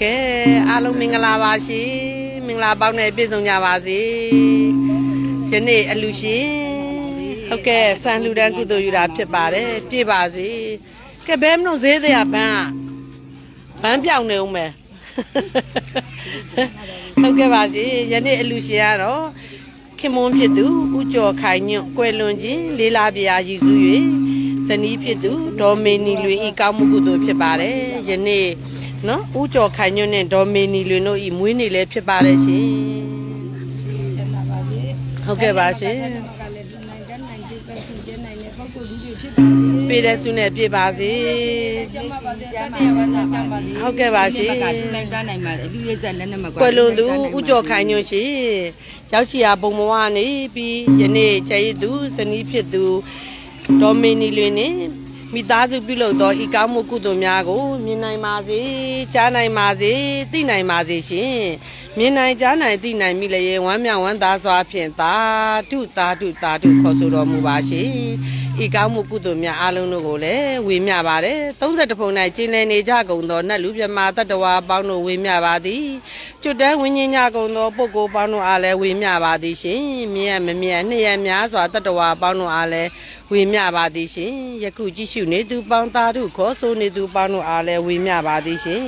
ကဲအားလုံးမင်္ဂလာပါရှင်မင်္ဂလာပေါင်းနဲ့ပြည့်စုံကြပါစေယနေ့အလူရှင်ဟုတ်ကဲ့စံလူတန်းကုသိုလ်ယူတာဖြစ်ပါတယ်ပြည့်ပါစေကဲဘဲမလို့ဈေးတရားဘန်းကဘန်းပြောင်းနေဦးမယ်ဟုတ်ကဲ့ပါရှင်ယနေ့အလူရှင်ကတော့ခင်မွန်းဖြစ်သူဦးကျော်ခိုင်ညွန့်ကွယ်လွန်ခြင်းလေးလာပြာရည်စူး၍ ဇနီးဖြစ်သူဒေါ်မေနီလွေဤကောင်းမှုကုသိုလ်ဖြစ်ပါတယ်ယနေ့နော်ဦးကျော်ခိုင်ညွန့်နဲ့ဒေါ်မေနီလွေတို့ဤမွေးနေ့လည်းဖြစ်ပါတယ်ရှင်ချမ်းသာပါစေဟုတ်ကဲ့ပါရှင်ကလည်းလူနိုင်တတ်နိုင်တဲ့ပဲစီကျနိုင်တဲ့ပုဂ္ဂိုလ်လူတွေဖြစ်ပါစေပြည့်တဲ့ဆုနဲ့ပြည့်ပါစေကျမ်းပါပါစေတတ်တယ်ပါစေတတ်ပါစေဟုတ်ကဲ့ပါရှင်ကလူလိုက်တန်းနိုင်မှာလူရဲဆက်လည်းနဲ့မကွာကွယ်လွန်သူဦးကျော်ခိုင်ညွန့်ရှင်ရောက်ရှိရာဘုံဘဝနေပြီးယနေ့ကျရည်သူဇနီးဖြစ်သူ ဒေါ်မေနီလွေနဲ့မိသားစုပြုလုပ်သောဤကောင်းမှုကုသိုလ်များကိုမြင်နိုင်ပါစေကြားနိုင်ပါစေသိနိုင်ပါစေရှင်မြင်နိုင်ကြားနိုင်သိနိုင်မိလျင်ဝမ်းမြောက်ဝမ်းသာစွာဖြင့်သာဓုသာဓုသာဓုခေါ်ဆိုတော်မူပါရှင် ဤကောင်းမှုကုသိုလ်များအားလုံးတို့ကိုလည်းဝေမျှပါတယ်30ဖုန်၌ကျင်းလည်နေကြကုန်သောနတ်လူမြမာတတ္တဝါပေါင်းတို့ဝေမျှပါသည်ကျွတ်တန်းဝိညာဉ်ညကုန်သောပုဂ္ဂိုလ်ပေါင်းတို့အားလည်းဝေမျှပါသည်ရှင်မြတ်မမြတ်နှစ်ရများစွာတတ္တဝါပေါင်းတို့အားလည်းဝေမျှပါသည်ရှင်ယခုကြည့်ရှုနေသူပေါင်းသားတို့ခေါ်ဆိုနေသူပေါင်းတို့အားလည်းဝေမျှပါသည်ရှင်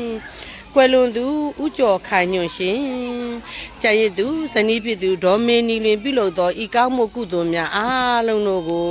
ကွယ်လွန်သူဥကျော်ခိုင်ညွန့်ရှင်ကျန်ရည်သူဇနီးဖြစ်သူဒေါ်မေနီလွင်ပြုလုပ်သောဤကောင်းမှုကုသိုလ်များအားလုံးတို့ကို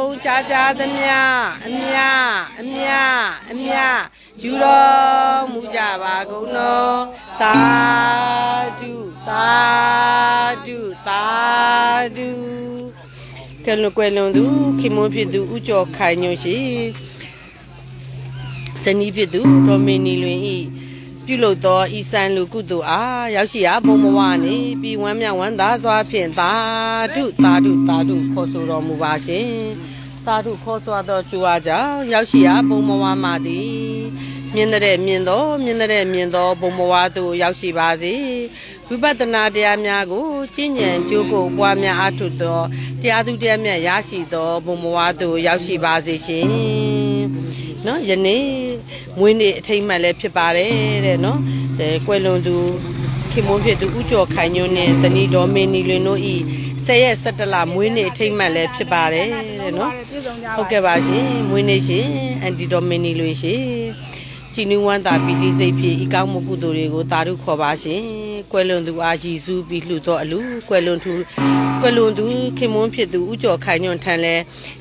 ကြာကြာသမျှအမြအမြအမြယူတော်မူကြပါကုန်တော်သာဓုသာဓုသာဓုကဲလွန်ကွယ်လွန်သူခင်မွန်းဖြစ်သူဥကျော်ခိုင်ညွန့်ရှိဇနီးဖြစ်သူဒေါ်မီနီလွင်ဤပြုလုပ်သောဤဆန်လူကုသိုလ်အားရောက်ရှိရာဘုံဘဝနေပြီးဝမ်းမြောက်ဝမ်းသာစွာဖြင့်သာဓုသာဓုသာဓုခေါ်ဆိုတော်မူပါရှင် သာဓုခေါ်ဆိုသောကျူအားကြောင့်ရောက်ရှိရာဘုံဘဝမှာသည်မြင်တဲ့မြင်သောမြင်တဲ့မြင်သောဘုံဘဝသို့ရောက်ရှိပါစေဝိပဿနာတရားများကိုကျင့်ကြံကြိုးကိုပွားများအားထုတ်သောတရားသူတရားမြတ်ရရှိသောဘုံဘဝသို့ရောက်ရှိပါစေရှင်နော်ယနေ့မွေးနေ့အထိမ်းအမှတ်လည်းဖြစ်ပါတယ်တဲ့နော်အဲကွယ်လွန်သူခင်မွန်းဖြစ်သူဥကျော်ခိုင်ညွန်းနဲ့ဇနီးတော်မင်းနီလွင်တို့ဤ ဆယ်ရက်17လမွေးနေ့အထိမ်းအမှတ်လည်းဖြစ်ပါတယ်တဲ့နော်ပြည့်စုံကြပါဟုတ်ကဲ့ပါရှင်မွေးနေ့ရှင်အန်တီတော်မင်းနီလွင်ရှင်ကြည်နူးဝမ်းသာပီတိစိတ်ဖြင့်ဤကောင်းမှုကုသိုလ်တွေကိုတာရုခေါ်ပါရှင်ကွယ်လွန်သူအားရည်စူးပြီးလှူသောအလူကွယ်လွန်သူကွယ်လွန်သူခင်မွန်းဖြစ်သူဥကျော်ခိုင်ညွန့်ထံလဲ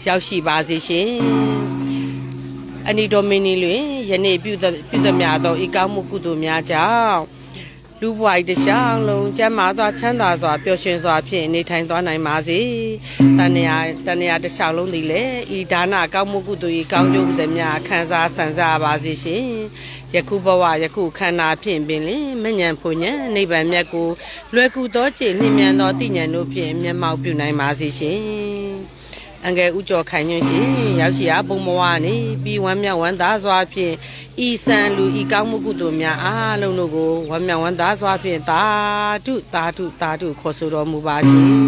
ရောက်ရှိပါစေရှင်အနီတော်မင်းနီလွင်ယနေ့ပြုသပြုသမျှသောဤကောင်းမှုကုသိုလ်များကြောင့် လူဘဝဤတစ်ချောင်းလုံးကျမ်းမာစွာချမ်းသာစွာပျော်ရွှင်စွာဖြင့်နေထိုင်သွားနိုင်ပါစေ။တဏှာတဏှာတစ်ချောင်းလုံးသည်လည်းဤဒါနကောင်းမှုကုသိုလ်ဤကောင်းကျိုးဟုသည်များခံစားဆန်စားပါစေရှင်။ယခုဘဝယခုခန္ဓာဖြင့်ပင်လင်မညံဖွညံနိဗ္ဗာန်မြတ်ကိုလွယ်ကူသောခြေနှင့်မြန်သောတိညာဉ်တို့ဖြင့်မျက်မှောက်ပြုနိုင်ပါစေရှင်။ အငယ်ဥကျော်ခိုင်ညွန့်ရှင်ရောက်ရှိရာဘုံဘဝနေပြီးဝမ်းမြောက်ဝမ်းသာစွာဖြင့်ဤဆန်လူဤကောင်းမှုကုသိုလ်များအားလုံးတို့ကိုဝမ်းမြောက်ဝမ်းသာစွာဖြင့်သာဓုသာဓုသာဓုခေါ်ဆိုတော်မူပါရှင်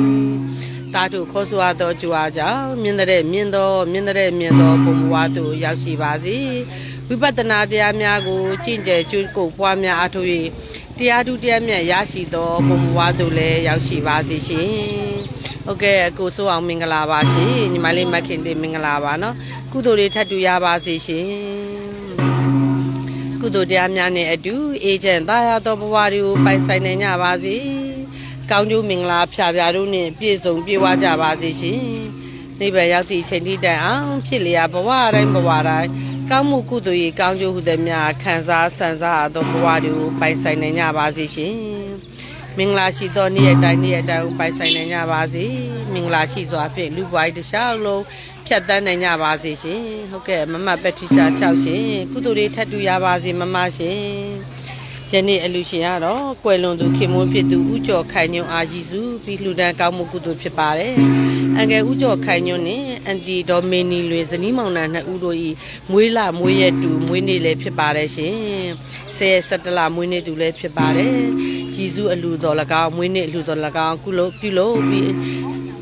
သာဓုခေါ်ဆိုအပ်သောကြွားကြောင့်မြင်တဲ့မြင်သောမြင်တဲ့မြင်သောဘုံဘဝသို့ရောက်ရှိပါစေဝိပဿနာတရားများကိုကျင့်ကြံကြိုးကိုပွားများအားထုတ်၍တရားဓုတရားမြတ်ရရှိသောဘုံဘဝသို့လည်းရောက်ရှိပါစေရှင် ဟုတ်ကဲ့အကိုဆိုအောင်မင်္ဂလာပါရှင်ညီမလေးမခင်တင်မင်္ဂလာပါနော်ကုသိုလ်တွေထပ်တူရပါစေရှင်ကုသိုလ်တရားများနဲ့အတူအေဂျင့်သားရသောဘဝတွေကိုပိုင်ဆိုင်နိုင်ကြပါစေကောင်းကျိုးမင်္ဂလာဖြာဖြာတို့နဲ့ပြည့်စုံပြည့်ဝကြပါစေရှင်နိဗ္ဗာန်ရောက်သည့်အချိန်ထိတိုင်အောင်ဖြစ်လျာဘဝတိုင်းဘဝတိုင်းကောင်းမှုကုသိုလ်ရေးကောင်းကျိုးဟုသည်များခံစားဆန်စားသောဘဝတွေကိုပိုင်ဆိုင်နိုင်ကြပါစေရှင် မင်္ဂလာရှိသောနေ့ရက်တိုင်းနေ့ရက်တိုင်းကိုပိုင်ဆိုင်နိုင်ကြပါစေမင်္ဂလာရှိစွာဖြင့်လူပွားရေးတစ်လျှောက်လုံးဖြတ်တန်းနိုင်ကြပါစေရှင်ဟုတ်ကဲ့မမပက်ထရီရှာ6ရှင်ကုသိုလ်တွေထပ်တူရပါစေမမရှင်ယနေ့အလူရှင်ကတော့ကွယ်လွန်သူခင်မွန်းဖြစ်သူဦးကျော်ခိုင်ညွန့်အာကြီးစုပြီးလှူဒန်းကောင်းမှုကုသိုလ်ဖြစ်ပါတယ်။အငယ်ဦးကျော်ခိုင်ညွန့်နဲ့အန်တီဒေါ်မင်းနီလွေဇနီးမောင်နှံနှစ်ဦးတို့ဤမွေးလမွေးရက်တူမွေးနေ့လည်းဖြစ်ပါတယ်ရှင်။ ဆယ်ရက်17လမွေးနေ့တူလည်းဖြစ်ပါတယ်။ကြီးစုအလူတော်၎င်းမွေးနေ့အလူတော်၎င်းကုလို့ပြုလို့ပြီး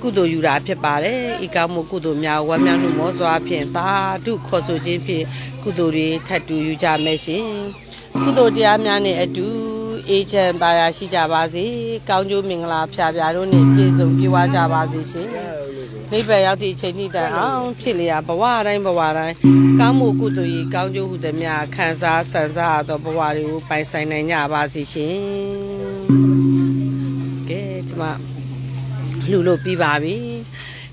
ကုသိုလ်ယူတာဖြစ်ပါတယ်။ဤကောင်းမှုကုသိုလ်များဝမ်းမြောက်မှုမောစွာဖြင့်သာဓုခေါ်ဆိုခြင်းဖြင့်ကုသိုလ်တွေထပ်တူယူကြမယ်ရှင်။ကုသိုလ်တရားများနဲ့အတူအေးချမ်းသာယာရှိကြပါစေ။ကောင်းကျိုးမင်္ဂလာဖျားဖျားတို့နဲ့ပြည့်စုံပြည့်ဝကြပါစေရှင်။ နိဗ္ဗာန်ရောက်သည့်အချိန်ဤတိုင်အောင်ဖြစ်လျာဘဝတိုင်းဘဝတိုင်းကောင်းမှုကုသိုလ်ဤကောင်းကျိုးဟုသည်များခံစားဆန်စားသောဘဝတွေကိုပိုင်ဆိုင်နိုင်ကြပါစေရှင်။ကဲဒီမှာလှူလို့ပြီးပါပြီ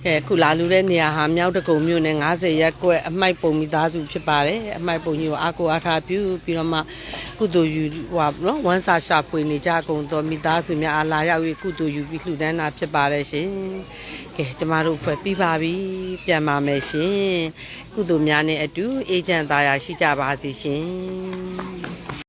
အဲခုလာလူတဲ့နေရာဟာမြောက်တကုံမြို့နယ်90ရက်ကွက်အမိုက်ပုံမိသားစုဖြစ်ပါတယ်အမိုက်ပုံကြီးကိုအာကိုအားထားပြုပြီးတော့မှကုသိုလ်ယူဟိုနော်ဝမ်းစာရှာဖွေနေကြကုန်သောမိသားစုများအားလာရောက်ပြီးကုသိုလ်ယူပြီးလှူဒန်းတာဖြစ်ပါတယ်ရှင်ကဲကျမတို့ဖွဲ့ပြီးပါပြီပြန်ပါမယ်ရှင်ကုသိုလ်များနဲ့အတူအေဂျင့်သားရရှိကြပါစေရှင်